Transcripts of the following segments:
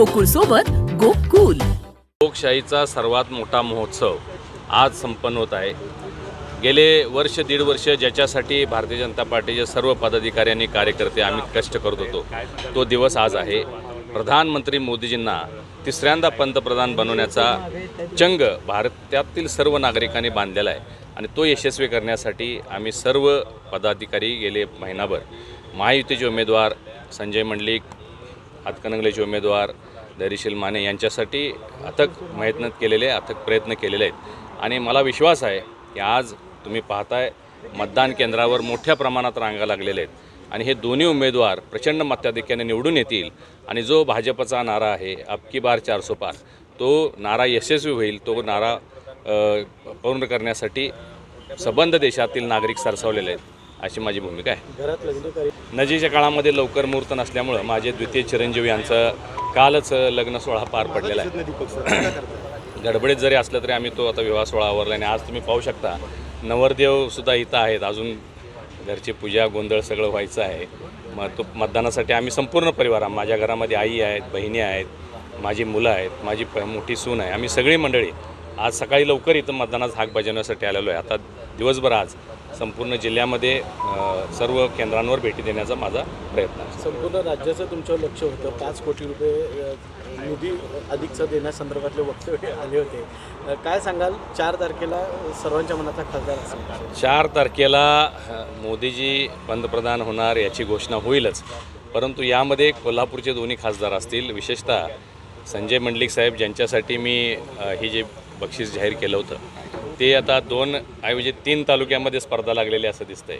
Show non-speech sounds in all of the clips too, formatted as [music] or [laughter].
गोकुळ सोबत गोकुल. लोकशाहीचा सर्वात मोठा महोत्सव आज संपन्न होत आहे. गेले वर्ष दीड वर्ष ज्याच्यासाठी भारतीय जनता पार्टीचे सर्व पदाधिकारी आणि कार्यकर्ते आम्ही कष्ट करत होतो तो दिवस आज आहे. प्रधानमंत्री मोदीजींना तिसऱ्यांदा पंतप्रधान बनवण्याचा चंग भारतातील सर्व नागरिकांनी बांधलेला आहे आणि तो यशस्वी करण्यासाठी आम्ही सर्व पदाधिकारी गेले महिनाभर. महायुतीचे उमेदवार संजय मंडलिक हातकणंगलेचे उमेदवार धैर्यशील माने यांच्यासाठी अथक मेहनत केलेले अथक प्रयत्न केलेले आहेत. आणि मला विश्वास आहे की आज तुम्ही पाहताय मतदान केंद्रावर मोठ्या प्रमाणात रांगा लागलेल्या आहेत. आणि हे दोन्ही उमेदवार प्रचंड मताधिक्याने निवडून येतील आणि जो भाजपचा नारा आहे अबकी बार चारसो पार तो नारा यशस्वी होईल तो नारा पूर्ण करण्यासाठी सबंध देशातील नागरिक सरसावलेले आहेत अशी माझी भूमिका आहे. नजीकच्या काळामध्ये लवकर मुहूर्त नसल्यामुळं माझे द्वितीय चिरंजीव यांचं कालच लग्न सोहळा पार पडलेला आहे. [clears throat] गडबडीत जरी असलं तरी आम्ही तो आता विवाह सोहळा आवरला आणि आज तुम्ही पाहू शकता नवरदेवसुद्धा इथं आहेत. अजून घरची पूजा गोंधळ सगळं व्हायचं आहे. मग तो मतदानासाठी आम्ही संपूर्ण परिवार माझ्या घरामध्ये आई आहेत बहिणी आहेत माझी मुलं आहेत माझी प मोठी सून आहे. आम्ही सगळी मंडळी आज सकाळी लवकर इथं मतदानाचा हाक बजावण्यासाठी आलेलो आहे. आता दिवसभर आज संपूर्ण जिल्ह्यामध्ये सर्व केंद्रांवर भेटी देण्याचा माझा प्रयत्न आहे. संपूर्ण राज्याचं तुमच्यावर लक्ष होतं. पाच कोटी रुपये निधी अधिकचा देण्यासंदर्भातले वक्तव्य आले होते. काय सांगाल? चार तारखेला सर्वांच्या मनाचा खासदार असेल. चार तारखेला मोदीजी पंतप्रधान होणार याची घोषणा होईलच. परंतु यामध्ये कोल्हापूरचे दोन्ही खासदार असतील. विशेषतः संजय मंडलिक साहेब ज्यांच्यासाठी मी ही जे बक्षीस जाहीर केलं होतं ते आता दोन ऐवजी तीन तालुक्यामध्ये स्पर्धा लागलेली असं दिसतंय.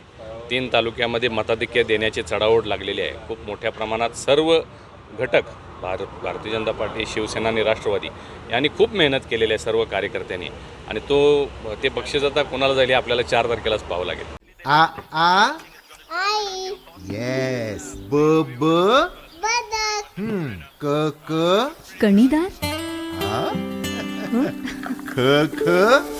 तीन तालुक्यामध्ये मताधिक्य देण्याची चढाओढ लागलेली आहे. खूप मोठ्या प्रमाणात सर्व घटक भारत भारतीय जनता पार्टी शिवसेना आणि राष्ट्रवादी यांनी खूप मेहनत केलेली आहे सर्व कार्यकर्त्यांनी. आणि तो ते बक्षीस आता कोणाला जाईल आपल्याला चार तारखेलाच पाहावं लागेल. आ येस ब ब? हम्म. क क? कणीदार? आ? [laughs] ख ख?